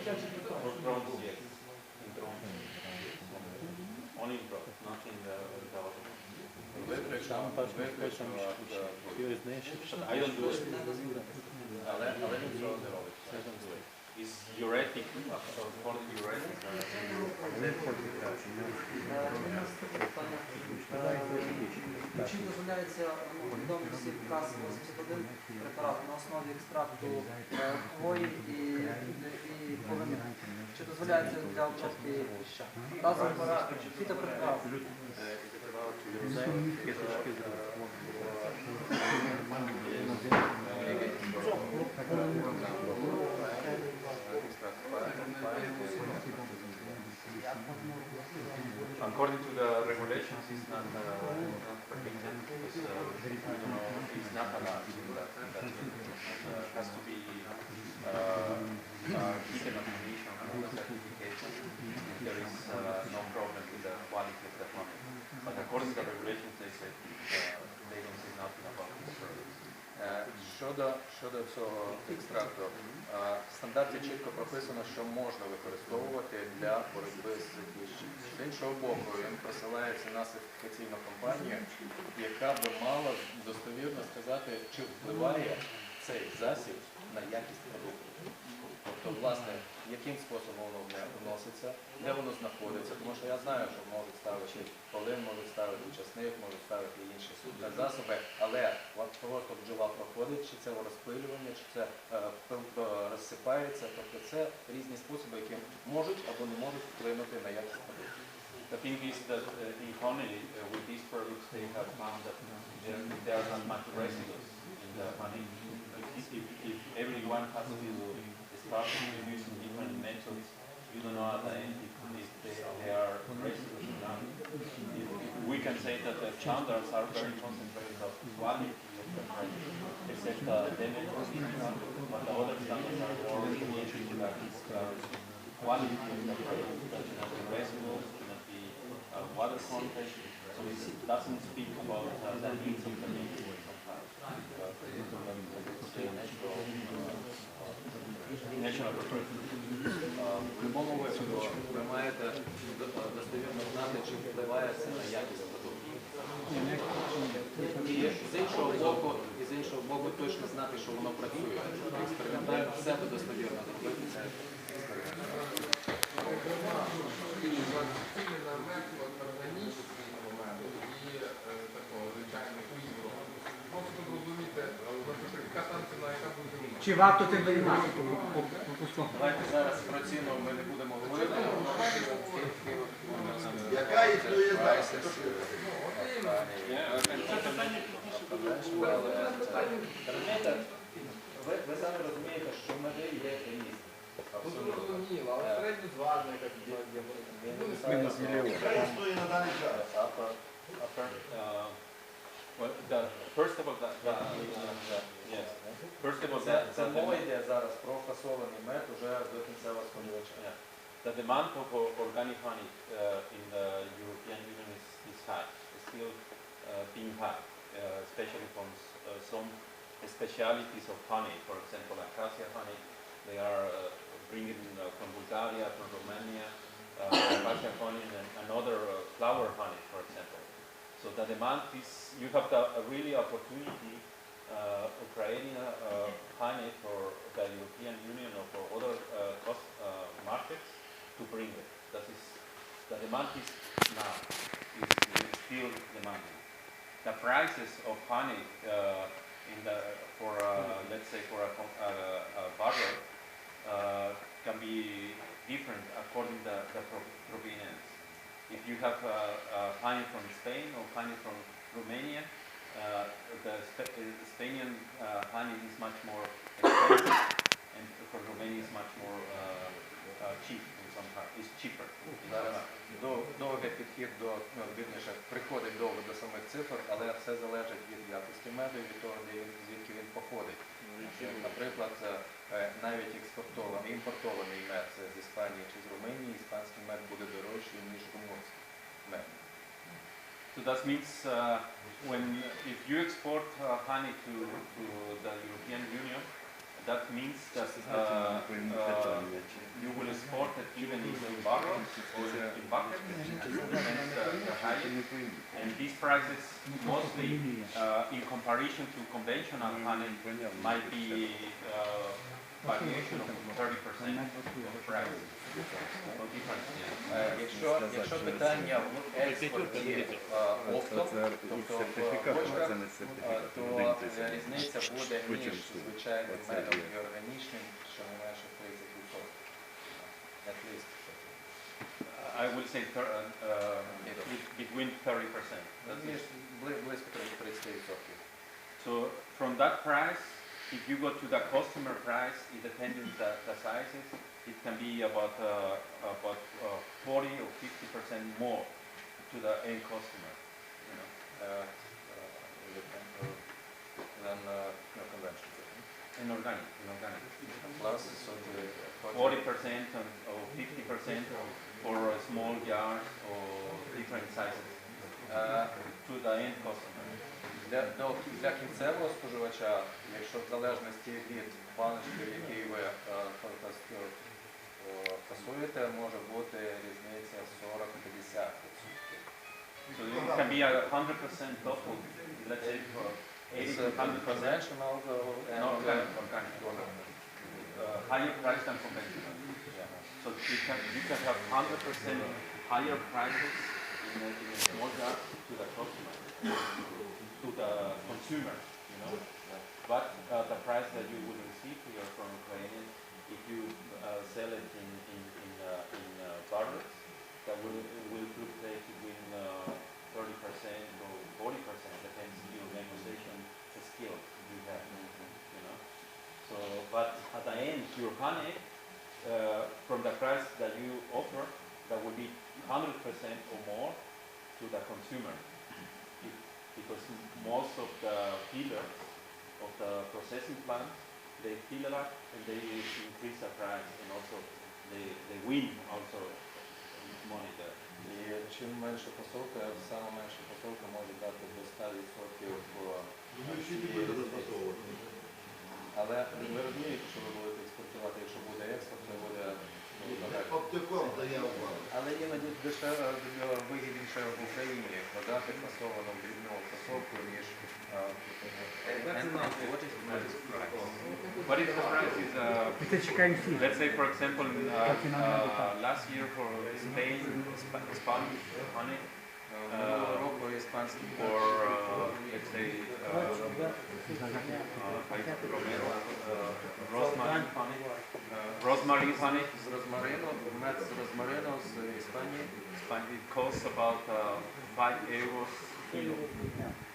дитячий препарат. For drones, yes. In drones. Only in drones, not in the development. Виключно, виключно, But I don't do it. але, але він цього не робить. It's uretic, so called uretic. Е, Чим дозволяється ну, відомий всі КАС 81 препарат на основі екстракту е, хвої і, і полини. Чи дозволяється для обробки кліща? Разом фітопрепарат. According to the regulations, it's not, uh, not permitted. It's, uh, you know, it's not allowed to do that. That, uh, has to be uh, uh, given permission and a certification. There is uh, no problem with the quality of the honey. But according to the regulations, Щодо, щодо цього екстракту, в стандарті чітко прописано, що можна використовувати для боротьби з кліщем. З іншого боку, він посилається на сертифікаційну компанію, яка би мала достовірно сказати, чи впливає цей засіб на якість продукту. Тобто, власне, яким способом воно вноситься, де воно знаходиться, тому що я знаю, що можуть ставити полин, можуть ставити часник, можуть ставити інші супер засоби, але просто бджола проходить, чи це розпилювання, чи це е, е, розсипається, тобто це різні способи, які можуть або не можуть вплинути на якість продукту. The thing is that uh, in honey, uh, with these products, they have found that there, there are not much residues in the honey. If, if, if everyone has to using different methods, you don't know the if, they, they are residues or not. We can say that the standards are very concentrated of quality except uh, Demet, but the other standards are more related to the uh, quality of the product, that cannot be residuals, cannot be uh, water content, so it doesn't speak about uh, the needs of the people sometimes. Е, В будь-якому випадку ви маєте достовірно знати, чи впливає це на якість продукту. І з іншого боку, і з іншого боку точно знати, що воно працює. Експериментально в себе достовірно зробити це експеримент. Іменно метод органічний момент і е, такого звичайного вибору. Можете зрозуміти, е, наприклад, яка там ціна, яка буде у нас. Чи варто тим займатися? Давайте зараз про ціну ми не будемо говорити. Яка існує зараз? Розумієте, ви, ви самі розумієте, що меди є різні. Ну, зрозуміло, але середньозважна якась є. Яка існує на даний час? Upper, upper, uh, well, the, first of all, the, the, the, yes, first of all, Це, the, це the, мова йде зараз про фасований мед уже до кінцевого споживача. Yeah. The demand for for organic honey uh, in the European Union is, is high, It's still uh, being high, uh, especially from s- uh, some specialities of honey. For example, acacia honey, they are uh, bringing uh, from Bulgaria, from Romania, uh, acacia honey and another uh, flower honey, for example. So the demand is, you have the a really opportunity uh, a, a honey for the European Union or for other uh, cost, uh, markets to bring it. That is, the demand is now, is, still demanding. The prices of honey uh, in the, for, uh, let's say, for a, a, a barrel uh, can be different according to the, the pro- provenience. If you have uh, uh, honey from Spain or honey from Romania, uh, the Sp- uh, Spanian uh, honey is much more expensive, and for Romania is much more uh, uh, cheap. In some part, it's cheaper. in some Зараз part. до- довгий підхід до ну, вірніше, приходить довго до самих цифр, але все залежить від якості меду і від того, де він, звідки він походить. Наприклад, е, е, навіть експортований, імпортований мед це з Іспанії чи з Румунії, іспанський мед буде дорожчий, ніж румунський мед. So that means uh, when if you export uh, honey to, to the European Union, uh, that means that uh, uh, you will export it even in barrels or in buckets, depends uh, the height. And these prices mostly uh, in comparison to conventional honey might be uh, variation of 30% of price. So difference, yeah. Е, Якщо, якщо питання в експорті е, оптом, тобто в бочках, е, то е, різниця буде між звичайним медом і органічним, що не менше 30%. At least. I will say uh, uh between 30%. So from that price, if you go to the customer price, it depends on the, the sizes, it can be about, uh, about uh, 40 or 50% more to the end customer. You know, uh, uh, than conventional. Inorganic, inorganic. Plus, so 40% or 50% for uh, small jars or different sizes Е, to the end customer. Для, до- для кінцевого споживача, якщо в залежності від баночки, в ви е, фа- е, фасуєте, може бути різниця 40-50%. So it can be a 100% total, let's say for 80 It's to uh, 100%. conventional uh, and uh, organic. Uh, higher price than conventional. yeah. So you can, you can have 100% higher prices in a, in a small to the customer, to the consumer, you know. But uh, the price that you would receive here from Ukrainian, if you uh, sell it in, in, in, uh, in uh, barrels, that will, will fluctuate between uh, 30% or 40%, depends on your negotiation skill you have. So, but at the end, your honey, uh, from the price that you offer, that will be 100% or more to the consumer. If- Because m- most of the fillers of the processing plant, they fill it up and they increase the price and also they, they win also money there. І чим менша посилка, саме менша посилка може дати до 100% по цієї різниці. Але ви розумієте, що ви будете експортувати, якщо буде експорт, то буде ну. Обтеком дає увагу. Але іноді дешево вигідніше в Україні продати фасовану дрібну фасовку, ніж е, What is the price? Is, uh, let's say, for example, uh, uh, last year for Spain, Sp- Spanish honey, минулого року іспанський or uh, let's say, uh, uh, país romero, uh, rosemary honey, uh, rosemary honey, з розмарину, мед з розмарину з Іспанії Span- it costs about uh, 5 euros kilo,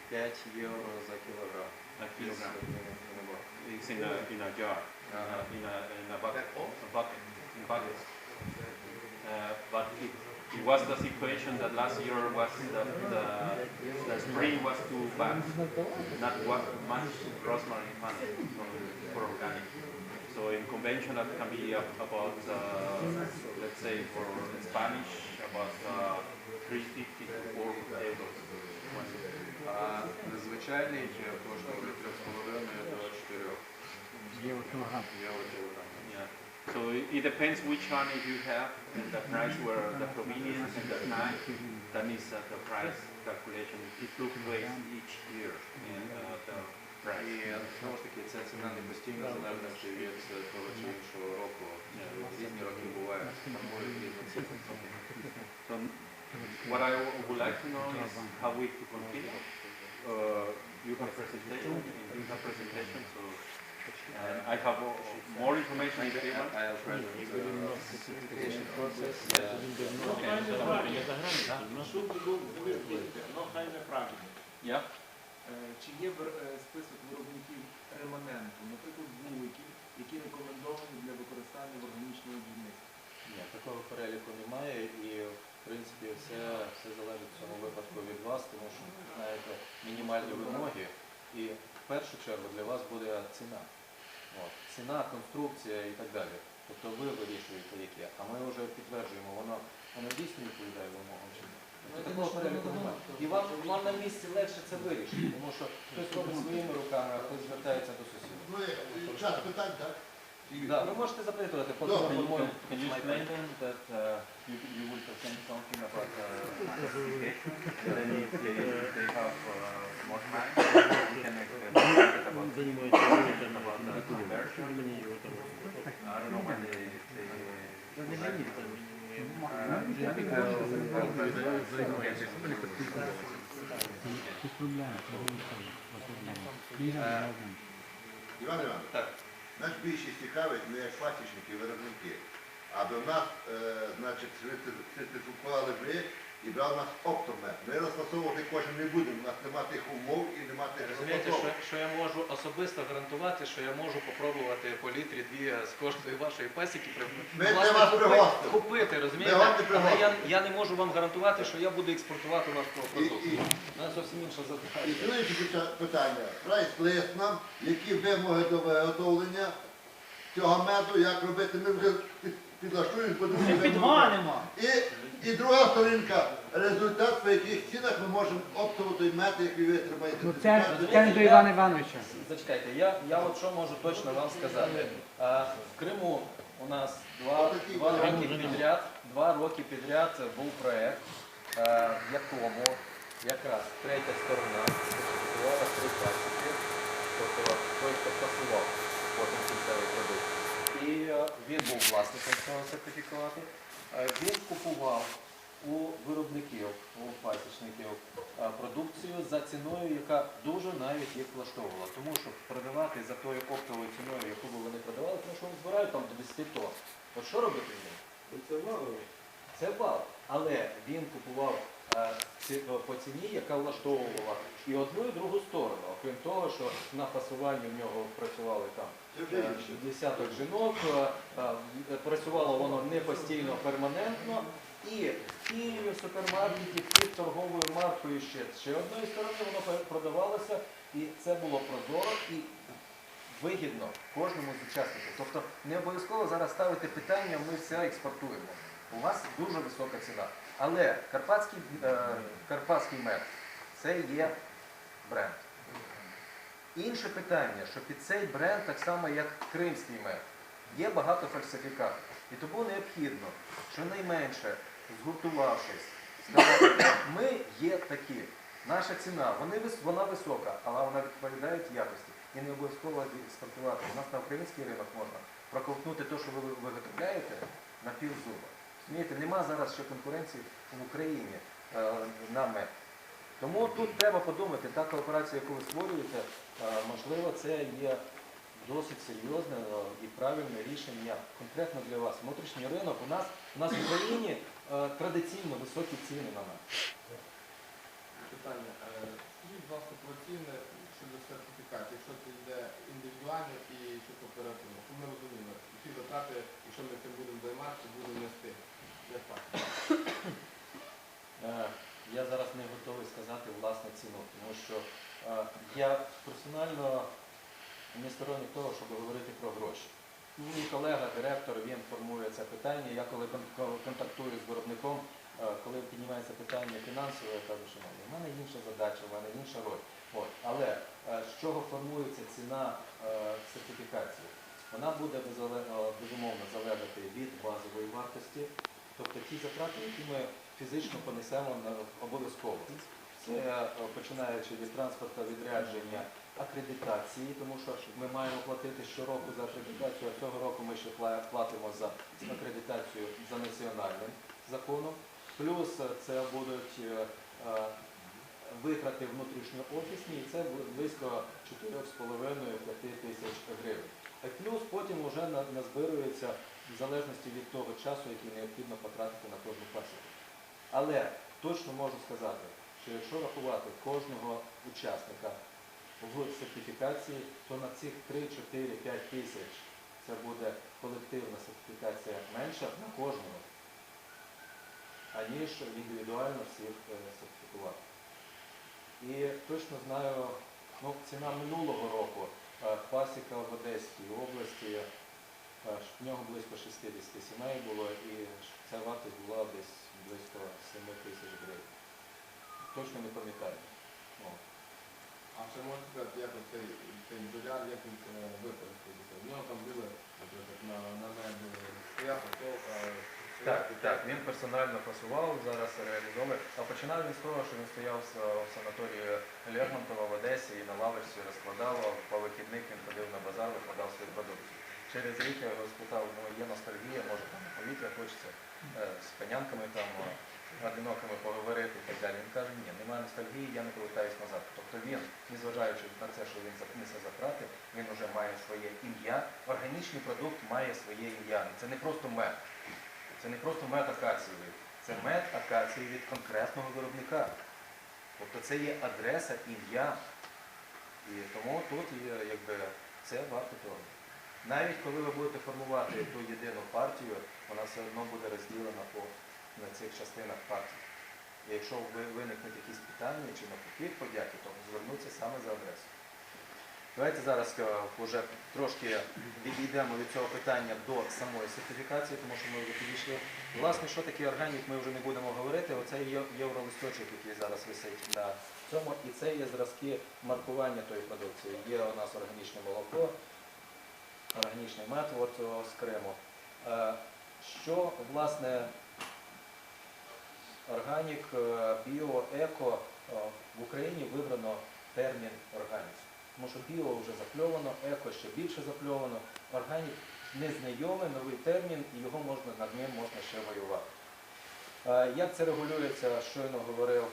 5 євро за кілограм. a kilogram. Це It's in a, in a jar, Ага. uh, in a, in a bucket, a bucket, in buckets. Uh, but it, it was the situation that last year was the, the, the spring was too bad, not what much rosemary honey for, for organic. So in conventional can be up- about, uh, let's say for Spanish, about uh, 350 to 4 euros. А звичайний коштує від 3,5 до 4 євро кілограм. Yeah. So it, it depends which honey you have and the price where the provenience and the time, that is uh, the price calculation. It fluctuates each year in uh, the І price. знову ж таки ця ціна не постійна в залежності від того чи іншого року. Різні роки бувають, формують різні ціни. So what I would like to know is how we to continue. Uh, you have presentation, you have presentation, so and I have uh, more information if you want. Yeah. Чи є е, список виробників реманенту, наприклад, вуликів, які рекомендовані для використання в органічному виробництві? Ні, такого переліку немає і в принципі все, все залежить в цьому випадку від вас, тому що знаєте мінімальні вимоги і в першу чергу для вас буде ціна. От. Ціна, конструкція і так далі. Тобто ви вирішуєте яке, а ми вже підтверджуємо, воно, воно дійсно відповідає вимогам чи ні. Тобто такого переліку немає. І вам, вам на місці легше це вирішити, тому що хтось робить своїми руками, а хтось звертається до сусідів. Ну, час питань, так? Да, ви можете запитувати по Добре. Can you, по-моєму. can you explain them that uh, you, you will present something about uh, classification? Then if they, they have uh, more time, we can explain about, about the conversion. I don't know when they, they Іван Іванович, Так. Нас більше цікавить, ми як пасічники, виробники. А до нас, е, значить, сертифікували ви і брав нас оптомет. Ми розфасовувати кожен не будемо, у нас немає тих умов і немає тих Розумієте, що, що я можу особисто гарантувати, що я можу попробувати по літрі дві з кожної вашої пасіки при- Ми це вас купи- пригостимо. купити, розумієте? Ми вам не Але пригостимо. я, я не можу вам гарантувати, що я буду експортувати ваш І, продукт. і, У нас зовсім інша і задача. слідуюче пита- питання. Прайс-лист нам, які вимоги до виготовлення цього меду, як робити, ми вже під- підлаштуємо. Ми підманимо. І, і друга сторінка, результат, по яких цінах ми можемо оптовий той мед, який ви тримаєте. Ну це, це не до Івана Івановича. Зачекайте, я, я от що можу точно вам сказати. А, в Криму у нас два, два роки підряд, два роки підряд був проект, е, в якому якраз третя сторона сертифікувала три пасіки, тобто той, хто фасував потім кінцевий продукт. І е, він був власником цього сертифікату. Е, Він купував у виробників, у пасічників е, продукцію за ціною, яка дуже навіть їх влаштовувала. Тому що продавати за тою оптовою ціною, яку би вони продавали, тому що вони збирають там до 10 тонн. От що робити з ним? Це вал. Але він купував по ціні, яка влаштовувала і одну, і другу сторону. Окрім того, що на фасуванні в нього працювали там Е, десяток жінок, е, е, працювало воно не постійно, перманентно. І в Києві в супермаркеті під торговою маркою ще ще одної сторони воно продавалося, і це було прозоро і вигідно кожному з учасників. Тобто не обов'язково зараз ставити питання, ми все експортуємо. У вас дуже висока ціна. Але карпатський, е, карпатський мед це є бренд. Інше питання, що під цей бренд, так само як кримський мед, є багато фальсифікатів. І тому необхідно, щонайменше, згуртувавшись, сказати, ми є такі. Наша ціна, вони, вона висока, але вона відповідає якості. І не обов'язково експортувати. У нас на український ринок можна проковтнути те, що ви виготовляєте, на півзуба. Розумієте, нема зараз ще конкуренції в Україні е, на мед. Тому тут треба подумати, та кооперація, яку ви створюєте, е, можливо, це є досить серйозне е, і правильне рішення конкретно для вас. Внутрішній ринок у нас, у нас в Україні е, традиційно високі ціни на мед. Питання. Скажіть, ласка, про ціни щодо сертифікації, якщо це йде індивідуально і що кооперативно, ми розуміли, які затрати, якщо ми цим будемо займатися, будемо нести. Як так? Я зараз не готовий сказати власне ціну, тому що е, я персонально не сторонник того, щоб говорити про гроші. Мій колега, директор, він формує це питання. Я коли кон- кон- контактую з виробником, е, коли піднімається питання фінансове, я кажу, що в мене інша задача, в мене інша роль. От. Але е, з чого формується ціна е, сертифікації? Вона буде безумовно залежати від базової вартості, тобто ті затрати, які ми фізично понесемо обов'язково. Це е, починаючи від транспорту, відрядження, акредитації, тому що ми маємо платити щороку за акредитацію, а цього року ми ще платимо за акредитацію за національним законом. Плюс це будуть е, е, витрати внутрішньоофісні, і це близько 4,5-5 тисяч гривень. А плюс потім вже на- назбирується в залежності від того часу, який необхідно потратити на кожну пасіку. Але точно можу сказати, що якщо рахувати кожного учасника в сертифікації, то на цих 3, 4, 5 тисяч це буде колективна сертифікація менша на кожного, аніж індивідуально всіх е, сертифікувати. І точно знаю, ну, ціна минулого року е, пасіка в Одеській області, е, в нього близько 60 сімей було, і ця вартість була десь близько 7 тисяч гривень. Точно не пам'ятаю. А ще можна сказати, як цей доляр, як він це використовується? В нього там були, наприклад, на, на небі стояв Так, так, він персонально працював, зараз реалізовує. А починав він з того, що він стояв в в санаторії Лермонтова в Одесі і на лавочці розкладав, по вихідних він ходив на базар, викладав свою продукцію. Через рік я його спитав, ну є ностальгія, може там повітря хочеться е, з панянками там е, одинокими поговорити і так далі. Він каже, ні, немає ностальгії, я не повертаюсь назад. Тобто він, незважаючи на це, що він несе затрати, він вже має своє ім'я. Органічний продукт має своє ім'я. Це не просто мед. Це не просто мед акацієвий, це мед акації від конкретного виробника. Тобто це є адреса, ім'я. І тому тут якби, це варто того. Навіть коли ви будете формувати ту єдину партію, вона все одно буде розділена по на цих частинах партії. І якщо виникнуть якісь питання чи на навпаки подяки, то звернуться саме за адресою. Давайте зараз е, вже трошки відійдемо від цього питання до самої сертифікації, тому що ми вже підійшли. Власне, що таке органік, ми вже не будемо говорити. Оце є євролисточок, який зараз висить на цьому, і це є зразки маркування тої продукції. Є у нас органічне молоко, органічний мед от, з Криму. Е, Що, власне, органік, е, біо, еко е, в Україні вибрано термін органік. Тому що біо вже запльовано, еко ще більше запльовано. Органік незнайомий, новий термін, і його можна над ним можна ще воювати. Як це регулюється, щойно говорив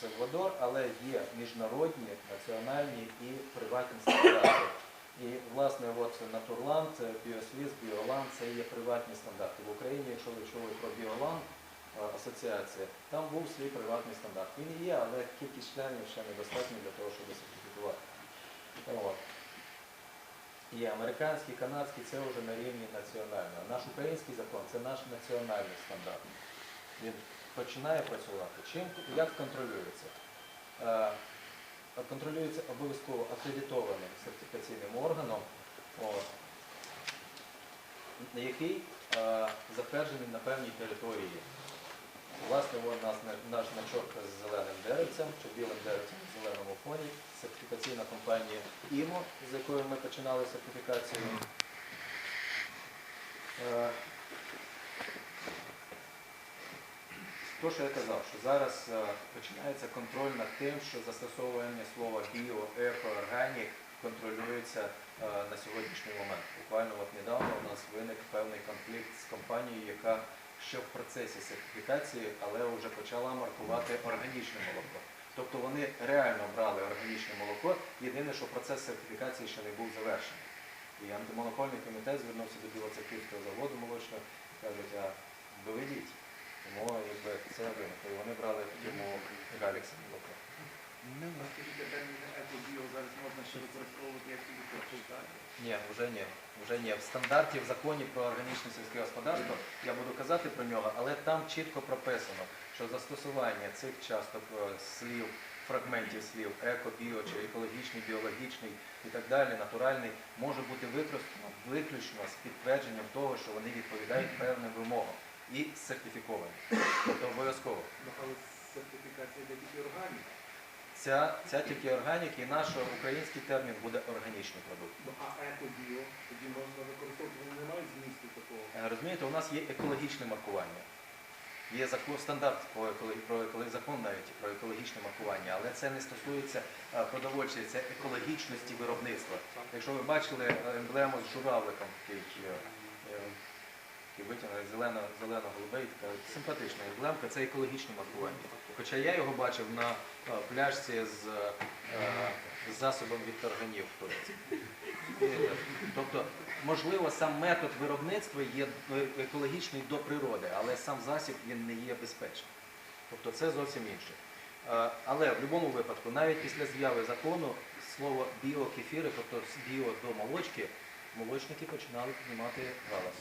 Сальвадор, але є міжнародні, національні і приватні стандарти. І, власне, от Натурланд, Біосвіс, Біоланд це є приватні стандарти. В Україні, якщо ви чули про Біоланд, е, асоціація, там був свій приватний стандарт. Він є, але кількість членів ще недостатньо для того, щоб сертифікувати. І американський, канадський це вже на рівні національного. Наш український закон це наш національний стандарт. Він починає працювати. Чим як контролюється? Е, контролюється обов'язково акредитованим сертифікаційним органом, який е, затверджений на певній території. Власне, у нас наш значок з зеленим деревцем чи білим деревцем на зеленому фоні. Сертифікаційна компанія ІМО, з якою ми починали сертифікацію. Е, То, що я казав, що зараз е, починається контроль над тим, що застосовування слова біо, еко, органік контролюється е, на сьогоднішній момент. Буквально от недавно у нас виник певний конфлікт з компанією, яка ще в процесі сертифікації, але вже почала маркувати органічне молоко. Тобто вони реально брали органічне молоко, єдине, що процес сертифікації ще не був завершений. І антимонопольний комітет звернувся до Білоцерківського заводу молочного і кажуть, а доведіть. Тому якби це виникло. І вони брали фірму Галікс молоко. Наскільки терміни екобіо зараз можна ще використовувати як тобі хочеш, так? Ні, вже ні. Вже ні. В стандарті в законі про органічне сільське господарство я буду казати про нього, але там чітко прописано, що застосування цих часток е, слів, фрагментів слів еко, біо чи екологічний, біологічний і так далі, натуральний, може бути використано виключно з підтвердженням того, що вони відповідають певним вимогам і сертифіковані. Тобто обов'язково. Ну, але сертифікація йде тільки органіка. Ця, ця тільки органіка і наш український термін буде органічний продукт. Ну, а екобіо тоді можна використовувати, вони не мають змісту такого. Е, Розумієте, у нас є екологічне маркування. Є закон, стандарт про екологі, закон навіть про екологічне маркування, але це не стосується е, продовольчої, це екологічності виробництва. Якщо ви бачили е, емблему з журавликом, такий, е, е, такий витягнений зелено, зелено-голубий, така симпатична емблемка, це екологічне маркування. Хоча я його бачив на е, пляжці з, е, з засобом від тарганів в Турецьку. Е, Тобто, можливо, сам метод виробництва є е, екологічний до природи, але сам засіб він не є безпечним. Тобто це зовсім інше. Е, Але в будь-якому випадку, навіть після з'яви закону, слово біокефіри, тобто біо до молочки, молочники починали піднімати галас.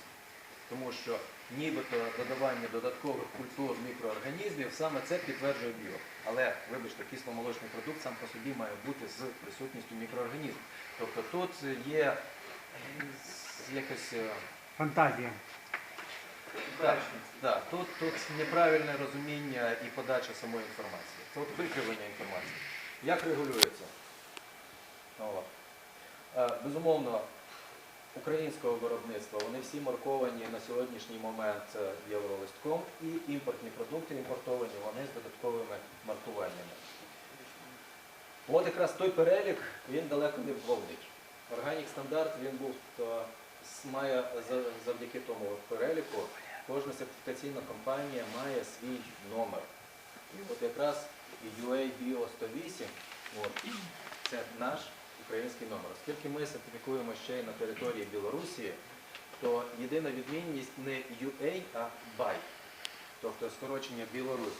Тому що нібито додавання додаткових культур мікроорганізмів саме це підтверджує біо. Але, вибачте, кисломолочний продукт сам по собі має бути з присутністю мікроорганізмів. Тобто тут є якось. е, Фантазія. так, так, тут, тут неправильне розуміння і подача самої інформації. От викривлення інформації. Як регулюється? От. Е, Безумовно, українського виробництва, вони всі марковані на сьогоднішній момент е, євролистком і імпортні продукти імпортовані, вони з додатковими маркуваннями. От якраз той перелік, він далеко не повний. Органік стандарт він був е, с- має завдяки тому переліку, кожна сертифікаційна компанія має свій номер. І от якраз UA Bio 108, от, це наш український номер. Оскільки ми сертифікуємо ще й на території Білорусі, то єдина відмінність не UA, а BY, тобто скорочення Білорусь.